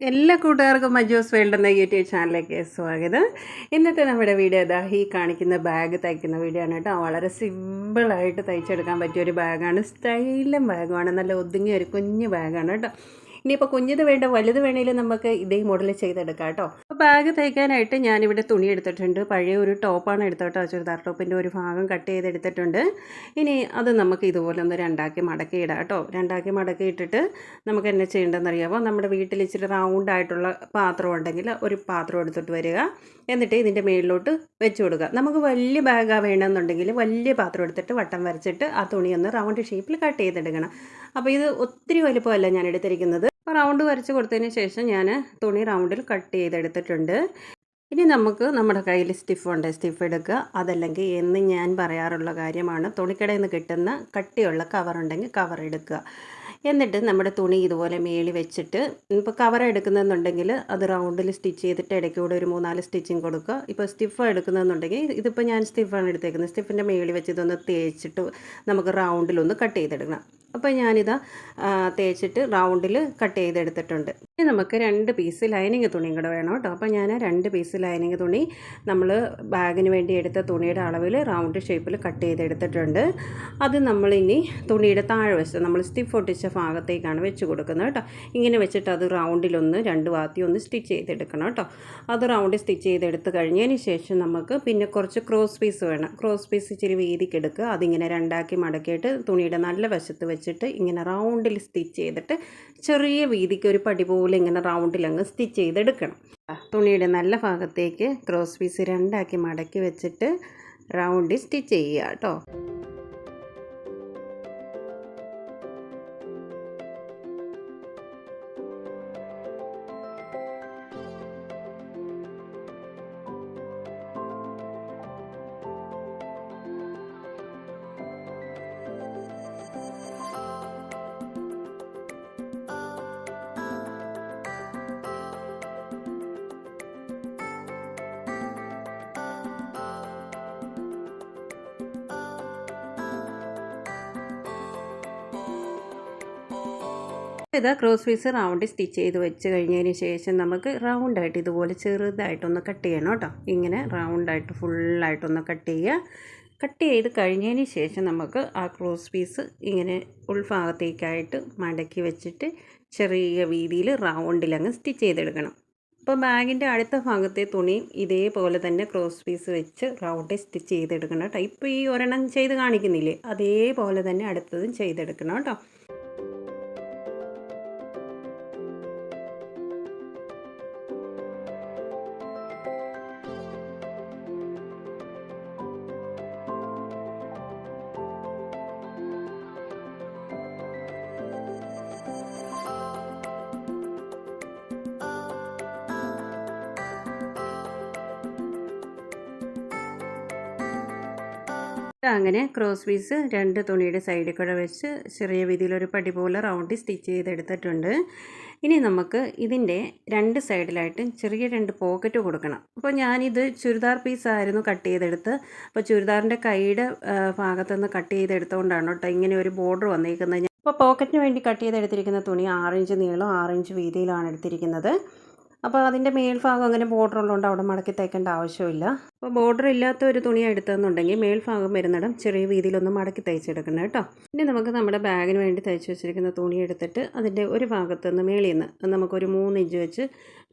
എല്ലാ കൂട്ടുകാർക്കും മജോസ് വേൾഡ് എന്ന യൂട്യൂബ് ചാനലിലേക്ക് സ്വാഗതം. ഇന്നത്തെ നമ്മുടെ വീഡിയോ ഇതാ ഈ കാണിക്കുന്ന ബാഗ് തയ്ക്കുന്ന വീഡിയോ ആണ് കേട്ടോ. വളരെ സിമ്പിളായിട്ട് തയ്ച്ചെടുക്കാൻ പറ്റിയ ഒരു ബാഗാണ് സ്റ്റൈലും ബാഗുമാണ് നല്ല ഒതുങ്ങിയ ഒരു കുഞ്ഞു ബാഗാണ് കേട്ടോ. ഇനിയിപ്പോൾ കുഞ്ഞത് വേണ്ട വലുത് വേണേലും നമുക്ക് ഇതേ മോഡൽ ചെയ്തെടുക്കാം കേട്ടോ. അപ്പോൾ ബാഗ് തയ്ക്കാനായിട്ട് ഞാനിവിടെ തുണി എടുത്തിട്ടുണ്ട്. പഴയ ഒരു ടോപ്പാണ് എടുത്തോട്ടോ ചുരിദാർ ടോപ്പിന്റെ ഒരു ഭാഗം കട്ട് ചെയ്തെടുത്തിട്ടുണ്ട് ഇനി അത് നമുക്ക് ഇതുപോലെ ഒന്ന് രണ്ടാക്കി മടക്കി ഇടാം കേട്ടോ. രണ്ടാക്കി മടക്കി ഇട്ടിട്ട് നമുക്ക് എന്നെ ചെയ്യേണ്ടതെന്ന് അറിയാമോ നമ്മുടെ വീട്ടിൽ ഇച്ചിരി റൗണ്ട് ആയിട്ടുള്ള പാത്രം ഉണ്ടെങ്കിൽ ഒരു പാത്രം എടുത്തിട്ട് വരിക. എന്നിട്ട് ഇതിന്റെ മേളിലോട്ട് വെച്ച് കൊടുക്കുക. നമുക്ക് വലിയ ബാഗാണ് വേണമെന്നുണ്ടെങ്കിൽ വലിയ പാത്രം എടുത്തിട്ട് വട്ടം വരച്ചിട്ട് ആ തുണിയൊന്ന് റൗണ്ട് ഷേപ്പിൽ കട്ട് ചെയ്തെടുക്കണം. അപ്പോൾ ഇത് ഒത്തിരി വലുപ്പമല്ല ഞാൻ എടുത്തിരിക്കുന്നത്. റൗണ്ട് വരച്ച് കൊടുത്തതിന് ശേഷം ഞാൻ തുണി റൗണ്ടിൽ കട്ട് ചെയ്തെടുത്തിട്ടുണ്ട്. ഇനി നമുക്ക് നമ്മുടെ കയ്യിൽ സ്റ്റിഫ് ഉണ്ട് സ്റ്റിഫ് എടുക്കുക. അതല്ലെങ്കിൽ എന്ന് ഞാൻ പറയാറുള്ള കാര്യമാണ് തുണിക്കടയിൽ നിന്ന് കിട്ടുന്ന കട്ടിയുള്ള കവർ ഉണ്ടെങ്കിൽ കവർ എടുക്കുക. എന്നിട്ട് നമ്മുടെ തുണി ഇതുപോലെ മേളി വെച്ചിട്ട് ഇപ്പോൾ കവർ എടുക്കുന്നതെന്നുണ്ടെങ്കിൽ അത് റൗണ്ടിൽ സ്റ്റിച്ച് ചെയ്തിട്ട് ഇടയ്ക്കൂടെ ഒരു മൂന്നാൽ സ്റ്റിച്ചിങ് കൊടുക്കുക. ഇപ്പോൾ സ്റ്റിഫ് എടുക്കുന്നതെന്നുണ്ടെങ്കിൽ ഇതിപ്പോൾ ഞാൻ സ്റ്റിഫാണ് എടുത്തേക്കുന്നത്. സ്റ്റിഫിന്റെ മേളി വെച്ച് ഇതൊന്ന് തേച്ചിട്ട് നമുക്ക് റൗണ്ടിലൊന്ന് കട്ട് ചെയ്തെടുക്കണം. അപ്പോൾ ഞാനിത് തേച്ചിട്ട് റൗണ്ടിൽ കട്ട് ചെയ്തെടുത്തിട്ടുണ്ട്. ഇനി നമുക്ക് രണ്ട് പീസ് ലൈനിങ് തുണിയും കൂടെ വേണം കേട്ടോ. അപ്പോൾ ഞാൻ രണ്ട് പീസ് ലൈനിങ് തുണി നമ്മൾ ബാഗിന് വേണ്ടി എടുത്ത തുണിയുടെ അളവിൽ റൗണ്ട് ഷേപ്പിൽ കട്ട് ചെയ്തെടുത്തിട്ടുണ്ട്. അത് നമ്മളിനി തുണിയുടെ താഴ്വശം നമ്മൾ സ്റ്റിഫ് ഒട്ടിച്ച ഭാഗത്തേക്കാണ് വെച്ച് കൊടുക്കുന്നത് കേട്ടോ. ഇങ്ങനെ വെച്ചിട്ട് അത് റൗണ്ടിലൊന്ന് രണ്ട് വാത്തി ഒന്ന് സ്റ്റിച്ച് ചെയ്തെടുക്കണം കേട്ടോ. അത് റൗണ്ടിൽ സ്റ്റിച്ച് ചെയ്തെടുത്ത് കഴിഞ്ഞതിന് ശേഷം നമുക്ക് പിന്നെ കുറച്ച് ക്രോസ് പീസ് വേണം. ക്രോസ് പീസ് ഇച്ചിരി വീതിക്കെടുക്കുക. അതിങ്ങനെ രണ്ടാക്കി മടക്കിയിട്ട് തുണിയുടെ നല്ല വശത്ത് വെച്ചിട്ട് ഇങ്ങനെ റൗണ്ടിൽ സ്റ്റിച്ച് ചെയ്തിട്ട് ചെറിയ വീതിക്ക് ഒരു പടി പോലെ ഇങ്ങനെ റൗണ്ടിൽ അങ്ങ് സ്റ്റിച്ച് ചെയ്തെടുക്കണം. തുണിയുടെ നല്ല ഭാഗത്തേക്ക് ക്രോസ് പീസ് രണ്ടാക്കി മടക്കി വെച്ചിട്ട് റൗണ്ടിൽ സ്റ്റിച്ച് ചെയ്യുക കേട്ടോ. ഇത് ക്രോസ് പീസ് റൗണ്ട് സ്റ്റിച്ച് ചെയ്ത് വെച്ച് കഴിഞ്ഞതിന് ശേഷം നമുക്ക് റൗണ്ടായിട്ട് ഇതുപോലെ ചെറുതായിട്ടൊന്ന് കട്ട് ചെയ്യണം കേട്ടോ. ഇങ്ങനെ റൗണ്ടായിട്ട് ഫുള്ളായിട്ടൊന്ന് കട്ട് ചെയ്യുക. കട്ട് ചെയ്ത് കഴിഞ്ഞതിന് ശേഷം നമുക്ക് ആ ക്രോസ് പീസ് ഇങ്ങനെ ഉൾഭാഗത്തേക്കായിട്ട് മടക്കി വെച്ചിട്ട് ചെറിയ വീതിയിൽ റൗണ്ടിലങ്ങ് സ്റ്റിച്ച് ചെയ്തെടുക്കണം. അപ്പോൾ ബാഗിന്റെ അടുത്ത ഭാഗത്തെ തുണി ഇതേപോലെ തന്നെ ക്രോസ് പീസ് വെച്ച് റൗണ്ടിൽ സ്റ്റിച്ച് ചെയ്തെടുക്കണം കേട്ടോ. ഇപ്പോൾ ഈ ഒരെണ്ണം ചെയ്ത് കാണിക്കുന്നില്ലേ? അതേപോലെ തന്നെ അടുത്തതും ചെയ്തെടുക്കണം കേട്ടോ. അങ്ങനെ ക്രോസ് പീസ് രണ്ട് തുണിയുടെ സൈഡിൽ കൂടെ വെച്ച് ചെറിയ രീതിയിലൊരു പടി പോലെ റൗണ്ട് സ്റ്റിച്ച് ചെയ്തെടുത്തിട്ടുണ്ട്. ഇനി നമുക്ക് ഇതിന്റെ രണ്ട് സൈഡിലായിട്ട് ചെറിയ രണ്ട് പോക്കറ്റ് കൊടുക്കണം. അപ്പോൾ ഞാനിത് ചുരിദാർ പീസായിരുന്നു കട്ട് ചെയ്തെടുത്ത്. അപ്പോൾ ചുരിദാറിന്റെ കൈയുടെ ഭാഗത്തുനിന്ന് കട്ട് ചെയ്തെടുത്തുകൊണ്ടാണ് കേട്ടോ ഇങ്ങനെ ഒരു ബോർഡർ വന്നിരിക്കുന്നത് അപ്പോൾ പോക്കറ്റിന് വേണ്ടി കട്ട് ചെയ്തെടുത്തിരിക്കുന്ന തുണി ആറിഞ്ച് നീളം ആറിഞ്ച് വീതിയിലാണ് എടുത്തിരിക്കുന്നത്. അപ്പോൾ അതിന്റെ മേൽഭാഗം അങ്ങനെ ബോർഡർ ഉള്ളതുകൊണ്ട് അവിടെ മടക്കി തയ്ക്കേണ്ട ആവശ്യമില്ല. അപ്പോൾ ബോർഡർ ഇല്ലാത്ത ഒരു തുണി എടുത്തതെന്നുണ്ടെങ്കിൽ മേൽഭാഗം വരുന്നിടം ചെറിയ രീതിയിലൊന്ന് മടക്കി തയ്ച്ചെടുക്കണം കേട്ടോ. ഇനി നമുക്ക് നമ്മുടെ ബാഗിന് വേണ്ടി തയ്ച്ച് വെച്ചിരിക്കുന്ന തുണി എടുത്തിട്ട് അതിന്റെ ഒരു ഭാഗത്ത് നിന്ന് മേളിൽ നിന്ന് നമുക്കൊരു മൂന്ന് ഇഞ്ച് വെച്ച്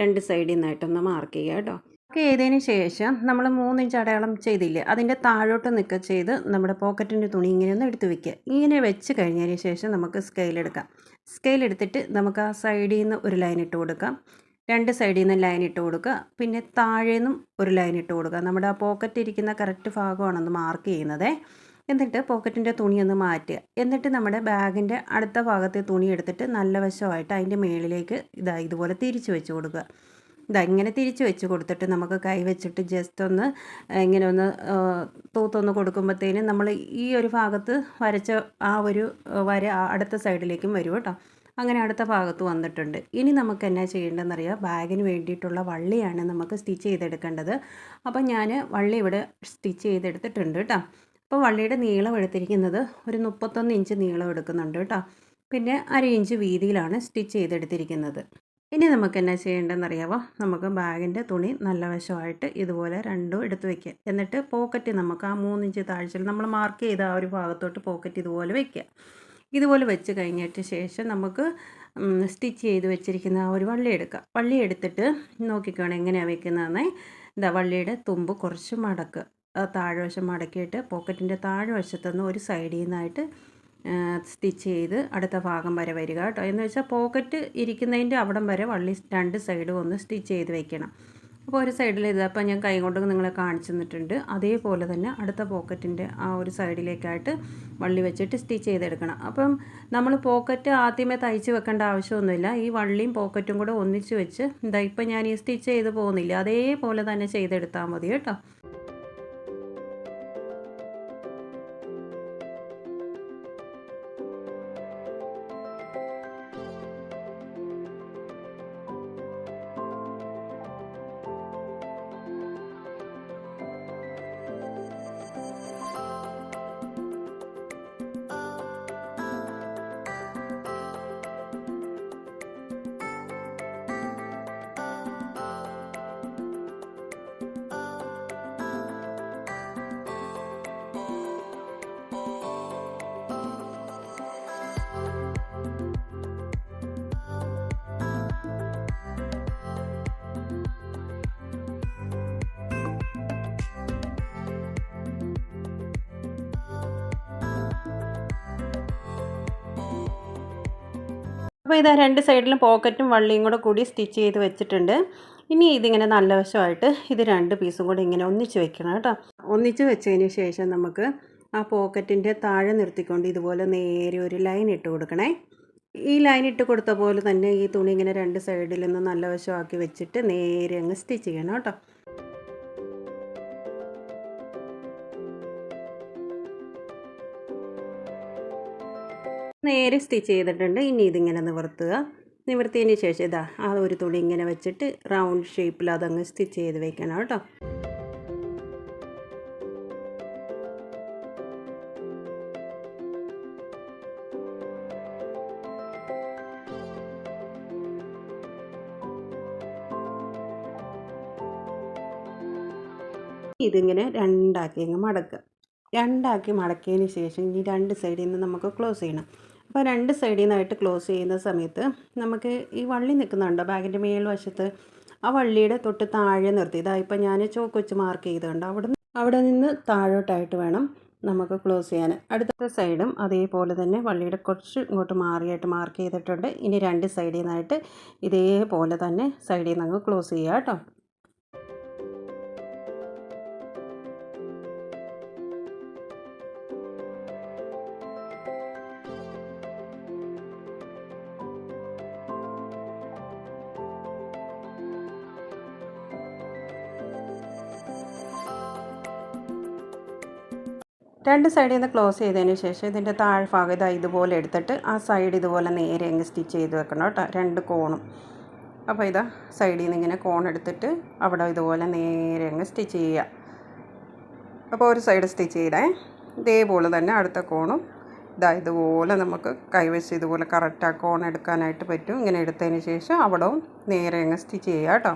രണ്ട് സൈഡിൽ നിന്നായിട്ടൊന്ന് മാർക്ക് ചെയ്യുക കേട്ടോ. ഒക്കെ ചെയ്തതിന് ശേഷം നമ്മൾ മൂന്ന് ഇഞ്ച് അടയാളം ചെയ്തില്ലേ അതിന്റെ താഴോട്ട് നിൽക്കുക ചെയ്ത് നമ്മുടെ പോക്കറ്റിന്റെ തുണി ഇങ്ങനെ ഒന്ന് എടുത്ത് വെക്കുക. ഇങ്ങനെ വെച്ച് കഴിഞ്ഞതിന് ശേഷം നമുക്ക് സ്കെയിൽ എടുക്കാം. സ്കെയിൽ എടുത്തിട്ട് നമുക്ക് ആ സൈഡിൽ നിന്ന് ഒരു ലൈൻ ഇട്ട് കൊടുക്കാം. രണ്ട് സൈഡിൽ നിന്ന് ലൈൻ ഇട്ട് കൊടുക്കുക. പിന്നെ താഴേന്നും ഒരു ലൈൻ ഇട്ട് കൊടുക്കുക. നമ്മുടെ ആ പോക്കറ്റ് ഇരിക്കുന്ന കറക്റ്റ് ഭാഗമാണെന്ന് മാർക്ക് ചെയ്യുന്നത്. എന്നിട്ട് പോക്കറ്റിന്റെ തുണി ഒന്ന് മാറ്റുക. എന്നിട്ട് നമ്മുടെ ബാഗിന്റെ അടുത്ത ഭാഗത്തെ തുണി എടുത്തിട്ട് നല്ല വശമായിട്ട് അതിന്റെ മേളിലേക്ക് ഇതാ ഇതുപോലെ തിരിച്ച് വെച്ച് കൊടുക്കുക. ഇതാ ഇങ്ങനെ തിരിച്ച് വെച്ച് കൊടുത്തിട്ട് നമുക്ക് കൈ വെച്ചിട്ട് ജസ്റ്റ് ഒന്ന് ഇങ്ങനെ ഒന്ന് തൂത്തൊന്ന് കൊടുക്കുമ്പോഴത്തേനും നമ്മൾ ഈ ഒരു ഭാഗത്ത് വരച്ച ആ ഒരു വര അടുത്ത സൈഡിലേക്കും വരും കേട്ടോ. അങ്ങനെ അടുത്ത ഭാഗത്ത് വന്നിട്ടുണ്ട്. ഇനി നമുക്ക് എന്നാ ചെയ്യേണ്ടതെന്നറിയാം? ബാഗിന് വേണ്ടിയിട്ടുള്ള വള്ളിയാണ് നമുക്ക് സ്റ്റിച്ച് ചെയ്തെടുക്കേണ്ടത്. അപ്പോൾ ഞാൻ വള്ളി ഇവിടെ സ്റ്റിച്ച് ചെയ്തെടുത്തിട്ടുണ്ട് കേട്ടോ. അപ്പോൾ വള്ളിയുടെ നീളം എടുത്തിരിക്കുന്നത് ഒരു മുപ്പത്തൊന്ന് ഇഞ്ച് നീളം എടുക്കുന്നുണ്ട് കേട്ടോ. പിന്നെ അര ഇഞ്ച് വീതിയിലാണ് സ്റ്റിച്ച് ചെയ്തെടുത്തിരിക്കുന്നത്. ഇനി നമുക്ക് എന്നാ ചെയ്യേണ്ടതെന്ന് അറിയാവോ നമുക്ക് ബാഗിന്റെ തുണി നല്ല വശമായിട്ട് ഇതുപോലെ രണ്ടും എടുത്ത് വയ്ക്കുക എന്നിട്ട് പോക്കറ്റ് നമുക്ക് ആ മൂന്നിഞ്ച് താഴ്ചയിൽ നമ്മൾ മാർക്ക് ചെയ്ത ആ ഒരു ഭാഗത്തോട്ട് പോക്കറ്റ് ഇതുപോലെ വയ്ക്കുക ഇതുപോലെ വെച്ച് കഴിഞ്ഞിട്ട് ശേഷം നമുക്ക് സ്റ്റിച്ച് ചെയ്ത് വെച്ചിരിക്കുന്ന ആ ഒരു വള്ളി എടുക്കുക വള്ളി എടുത്തിട്ട് നോക്കിക്കോണം എങ്ങനെയാണ് വെക്കുന്നതെന്ന്. എന്താ വള്ളിയുടെ തുമ്പ് കുറച്ച് മടക്കുക താഴ്വശം മടക്കിയിട്ട് പോക്കറ്റിന്റെ താഴ്വശത്തുനിന്ന് ഒരു സൈഡിൽ നിന്നായിട്ട് സ്റ്റിച്ച് ചെയ്ത് അടുത്ത ഭാഗം വരെ വരിക കേട്ടോ. എന്ന് വെച്ചാൽ പോക്കറ്റ് ഇരിക്കുന്നതിന്റെ അവിടം വരെ വള്ളി രണ്ട് സൈഡും ഒന്ന് സ്റ്റിച്ച് ചെയ്ത് വെക്കണം. അപ്പോൾ ഒരു സൈഡിൽ ഇത് അപ്പോൾ ഞാൻ കൈ കൊണ്ട് നിങ്ങളെ കാണിച്ചു തന്നിട്ടുണ്ട്. അതേപോലെ തന്നെ അടുത്ത പോക്കറ്റിന്റെ ആ ഒരു സൈഡിലേക്കായിട്ട് വള്ളി വെച്ചിട്ട് സ്റ്റിച്ച് ചെയ്തെടുക്കണം. അപ്പം നമ്മൾ പോക്കറ്റ് ആദ്യമേ തയ്ച്ച് വെക്കേണ്ട ആവശ്യമൊന്നുമില്ല. ഈ വള്ളിയും പോക്കറ്റും കൂടെ ഒന്നിച്ച് വെച്ച് ഇതാ ഇപ്പം ഞാൻ ഈ സ്റ്റിച്ച് ചെയ്ത് പോകുന്നില്ല. അതേപോലെ തന്നെ ചെയ്തെടുത്താൽ മതി കേട്ടോ. അപ്പോൾ ഇതാ രണ്ട് സൈഡിലും പോക്കറ്റും വള്ളിയും കൂടെ കൂടി സ്റ്റിച്ച് ചെയ്ത് വെച്ചിട്ടുണ്ട്. ഇനി ഇതിങ്ങനെ നല്ല വശമായിട്ട് ഇത് രണ്ട് പീസും കൂടി ഇങ്ങനെ ഒന്നിച്ച് വെക്കണം കേട്ടോ. ഒന്നിച്ച് വെച്ചതിന് ശേഷം നമുക്ക് ആ പോക്കറ്റിന്റെ താഴെ നിർത്തിക്കൊണ്ട് ഇതുപോലെ നേരെ ഒരു ലൈൻ ഇട്ട് കൊടുക്കണേ. ഈ ലൈൻ ഇട്ട് കൊടുത്ത പോലെ തന്നെ ഈ തുണി ഇങ്ങനെ രണ്ട് സൈഡിൽ നിന്ന് നല്ല വശമാക്കി വെച്ചിട്ട് നേരെ അങ്ങ് സ്റ്റിച്ച് ചെയ്യണം കേട്ടോ. നേരെ സ്റ്റിച്ച് ചെയ്തിട്ടുണ്ട്. ഇനി ഇതിങ്ങനെ നിവർത്തുക. നിവർത്തിയതിന് ശേഷം ഇതാ ആ ഒരു തുണി ഇങ്ങനെ വെച്ചിട്ട് റൗണ്ട് ഷേപ്പിൽ അതങ്ങ് സ്റ്റിച്ച് ചെയ്ത് വെക്കണം കേട്ടോ. ഇതിങ്ങനെ രണ്ടാക്കി അങ്ങ് മടക്കുക. രണ്ടാക്കി മടക്കിയതിന് ശേഷം ഇനി രണ്ട് സൈഡിൽ നിന്ന് നമുക്ക് ക്ലോസ് ചെയ്യണം. അപ്പോൾ രണ്ട് സൈഡിൽ നിന്നായിട്ട് ക്ലോസ് ചെയ്യുന്ന സമയത്ത് നമുക്ക് ഈ വള്ളി നിൽക്കുന്നുണ്ടോ? ബാഗിന്റെ മേൽ വശത്ത്. ആ വള്ളിയുടെ തൊട്ട് താഴെ നിർത്തി. ഇതാ ഇപ്പം ഞാൻ ചോക്ക് വെച്ച് മാർക്ക് ചെയ്തുകൊണ്ട് അവിടെ അവിടെ നിന്ന് താഴോട്ടായിട്ട് വേണം നമുക്ക് ക്ലോസ് ചെയ്യാൻ. അടുത്ത സൈഡും അതേപോലെ തന്നെ വള്ളിയുടെ കുറച്ച് ഇങ്ങോട്ട് മാറിയായിട്ട് മാർക്ക് ചെയ്തിട്ടുണ്ട്. ഇനി രണ്ട് സൈഡിൽ നിന്നായിട്ട് ഇതേപോലെ തന്നെ സൈഡിൽ നിന്ന് അങ്ങ് ക്ലോസ് ചെയ്യുക കേട്ടോ രണ്ട് സൈഡിൽ നിന്ന് ക്ലോസ് ചെയ്തതിന് ശേഷം ഇതിന്റെ താഴ്ഭാഗം ഇതാ ഇതുപോലെ എടുത്തിട്ട് ആ സൈഡ് ഇതുപോലെ നേരെ അങ്ങ് സ്റ്റിച്ച് ചെയ്ത് വെക്കണം കേട്ടോ. രണ്ട് കോണും. അപ്പോൾ ഇതാ സൈഡിൽ നിന്ന് ഇങ്ങനെ കോൺ എടുത്തിട്ട് അവിടെ ഇതുപോലെ നേരെ അങ്ങ് സ്റ്റിച്ച് ചെയ്യുക. അപ്പോൾ ഒരു സൈഡ് സ്റ്റിച്ച് ചെയ്തേ. ഇതേപോലെ തന്നെ അടുത്ത കോണും ഇതാ ഇതുപോലെ നമുക്ക് കൈവച്ച് ഇതുപോലെ കറക്റ്റ് ആ കോൺ എടുക്കാനായിട്ട് പറ്റും. ഇങ്ങനെ എടുത്തതിന് ശേഷം അവിടവും നേരെ അങ്ങ് സ്റ്റിച്ച് ചെയ്യുക കേട്ടോ.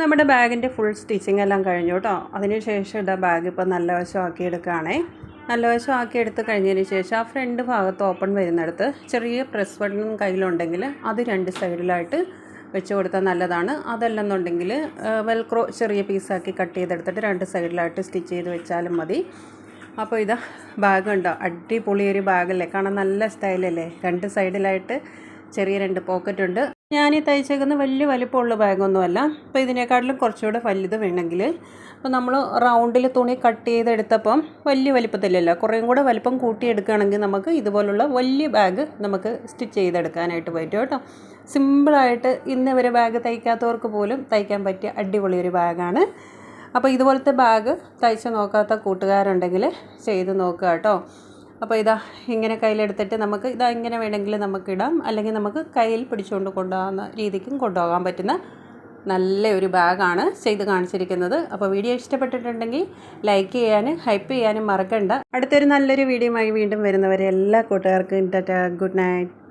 നമ്മുടെ ബാഗിന്റെ ഫുൾ സ്റ്റിച്ചിങ് എല്ലാം കഴിഞ്ഞു കേട്ടോ. അതിനുശേഷം ഇതാ ബാഗ് ഇപ്പോൾ നല്ല വശമാക്കി എടുക്കുകയാണേ. നല്ല വശമാക്കി എടുത്ത് കഴിഞ്ഞതിന് ശേഷം ആ ഫ്രണ്ട് ഭാഗത്ത് ഓപ്പൺ വരുന്നിടത്ത് ചെറിയ പ്രസ് ബട്ടൺ കയ്യിലുണ്ടെങ്കിൽ അത് രണ്ട് സൈഡിലായിട്ട് വെച്ച് കൊടുത്താൽ നല്ലതാണ്. അതല്ലെന്നുണ്ടെങ്കിൽ വെൽക്രോ ചെറിയ പീസാക്കി കട്ട് ചെയ്തെടുത്തിട്ട് രണ്ട് സൈഡിലായിട്ട് സ്റ്റിച്ച് ചെയ്ത് വെച്ചാലും മതി. അപ്പോൾ ഇതാ ബാഗ് അടിപൊളി ഒരു ബാഗല്ലേ കാണാൻ നല്ല സ്റ്റൈലല്ലേ രണ്ട് സൈഡിലായിട്ട് ചെറിയ രണ്ട് പോക്കറ്റ് ഉണ്ട്. ഞാൻ ഈ തയ്ച്ചേക്കുന്ന വലിയ വലിപ്പമുള്ള ബാഗൊന്നുമല്ല. അപ്പോൾ ഇതിനേക്കാട്ടിലും കുറച്ചുകൂടെ വലുത് വേണമെങ്കിൽ അപ്പോൾ നമ്മൾ റൗണ്ടിൽ തുണി കട്ട് ചെയ്തെടുത്തപ്പം വലിയ വലിപ്പത്തിലല്ല. കുറേയും കൂടെ വലിപ്പം കൂട്ടിയെടുക്കുകയാണെങ്കിൽ നമുക്ക് ഇതുപോലുള്ള വലിയ ബാഗ് നമുക്ക് സ്റ്റിച്ച് ചെയ്തെടുക്കാനായിട്ട് പറ്റും കേട്ടോ. സിമ്പിളായിട്ട് ഇന്ന് വരെ ബാഗ് തയ്ക്കാത്തവർക്ക് പോലും തയ്ക്കാൻ പറ്റിയ അടിപൊളി ഒരു ബാഗാണ്. അപ്പോൾ ഇതുപോലത്തെ ബാഗ് തയ്ച്ച് നോക്കാത്ത കൂട്ടുകാരുണ്ടെങ്കിൽ ചെയ്ത് നോക്കുക കേട്ടോ. അപ്പോൾ ഇതാ ഇങ്ങനെ കയ്യിലെടുത്തിട്ട് നമുക്ക് ഇതാ ഇങ്ങനെ വേണമെങ്കിൽ നമുക്ക് ഇടാം. അല്ലെങ്കിൽ നമുക്ക് കയ്യിൽ പിടിച്ചുകൊണ്ട് കൊണ്ടുപോകുന്ന രീതിക്കും കൊണ്ടുപോകാൻ പറ്റുന്ന നല്ല ഒരു ബാഗാണ് ചെയ്ത് കാണിച്ചിരിക്കുന്നത്. അപ്പോൾ വീഡിയോ ഇഷ്ടപ്പെട്ടിട്ടുണ്ടെങ്കിൽ ലൈക്ക് ചെയ്യാനും ഹൈപ്പ് ചെയ്യാനും മറക്കണ്ട. അടുത്തൊരു നല്ലൊരു വീഡിയോയുമായി വീണ്ടും വരുന്നവരെ എല്ലാ കൂട്ടുകാർക്കും ഗുഡ് നൈറ്റ്.